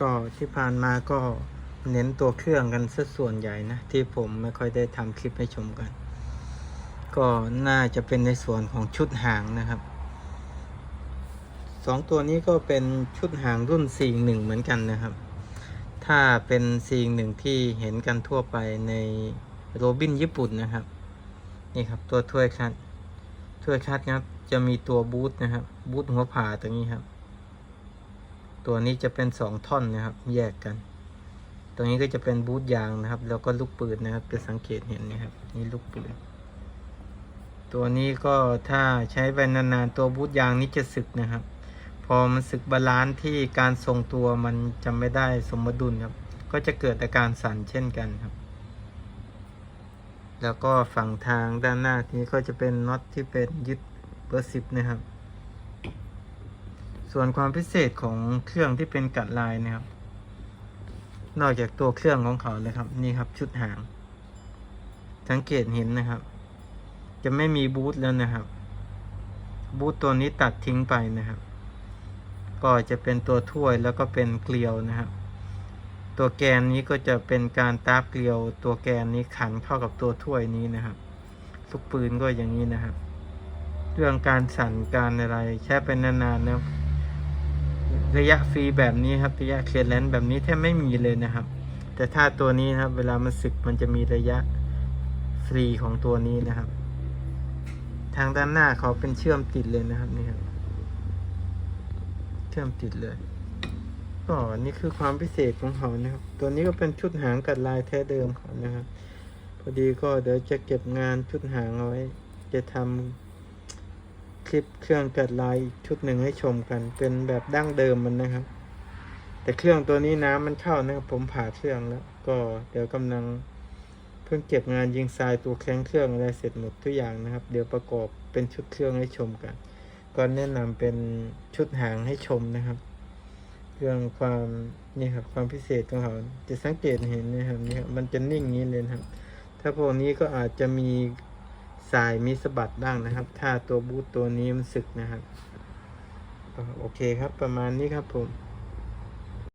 ก็ที่ผ่านมาก็เน้นตัวเครื่องกันซะส่วนใหญ่นะ ที่ผมไม่ค่อยได้ทำคลิปให้ชมกัน ก็น่าจะเป็นในส่วนของชุดหางนะครับสองตัวนี้ก็เป็นชุดหางรุ่น 4 1 เหมือนกันนะครับ ถ้าเป็น 4 1 ที่เห็นกันทั่วไปในโรบินญี่ปุ่นนะครับ นี่ครับตัวถ้วยคัดถ้วยคัดครับจะมีตัวบูทนะครับบูทหัวผ่าตรงนี้ครับ ตัวนี้จะเป็นสองท่อนนะครับ แยกกัน ตรงนี้ก็จะเป็นบูทยางนะครับ แล้วก็ลูกปืนนะครับ จะสังเกตเห็นนะครับ นี่ลูกปืน ตัวนี้ก็ถ้าใช้ไปนานๆตัวบูทยางนี้จะสึกนะครับ พอมันสึกบาลานซ์ที่การทรงตัวมันจะไม่ได้สมดุลครับ ก็จะเกิดอาการสั่นเช่นกันครับ แล้วก็ฝั่งทางด้านหน้านี้ก็จะเป็นน็อตที่เป็นยึดเบอร์สิบนะครับ ส่วนความพิเศษของเครื่องที่เป็นกัดลายนะครับ นอกจากตัวเครื่องของเขาเลยครับ นี่ครับชุดหาง สังเกตเห็นนะครับ จะไม่มีบูทแล้วนะครับ บูทตัวนี้ตัดทิ้งไปนะครับ ก็จะเป็นตัวถ้วยแล้วก็เป็นเกลียวนะครับ ตัวแกนนี้ก็จะเป็นการตาบเกลียว ตัวแกนนี้ขันเข้ากับตัวถ้วยนี้นะครับลูกปืนก็อย่างนี้นะครับ เรื่องการสั่นการอะไรใช้เป็นนานๆนะค ระยะฟรีแบบนี้ครับระยะเคลียร์แลนซ์แบบนี้แทบไม่มีเลยนะครับ แต่ถ้าตัวนี้นะครับ เวลามันสึกมันจะมีระยะฟรีของตัวนี้นะครับ ทางด้านหน้าเขาเป็นเชื่อมติดเลยนะครับนี่ครับเชื่อมติดเลยก็นี่คือความพิเศษของเขานะครับ ตัวนี้ก็เป็นชุดหางกัดลายแท้เดิมเขานะครับ พอดีก็เดี๋ยวจะเก็บงานชุดหางเอาไว้ จะทำ คลิปเครื่องกัดลายชุดหนึ่งให้ชมกัน เป็นแบบดั้งเดิมมันนะครับ แต่เครื่องตัวนี้น้ำมันเข้านะครับ ผมผ่าเครื่องแล้ว ก็เดี๋ยวกำลังเพิ่งเก็บงานยิงทรายตัวแข้งเครื่องอะไรเสร็จหมดทุกอย่างนะครับ เดี๋ยวประกอบเป็นชุดเครื่องให้ชมกัน ก็แนะนำเป็นชุดหางให้ชมนะครับเรื่องความนี่ครับความพิเศษของเขาจะสังเกตเห็นนะครับนี่ครับมันจะนิ่งนี้เลยครับ ถ้าพวกนี้ก็อาจจะมี สายมีสะบัดบ้างนะครับ ถ้าตัวบูตตัวนี้มันสึกนะครับ โอเคครับประมาณนี้ครับผม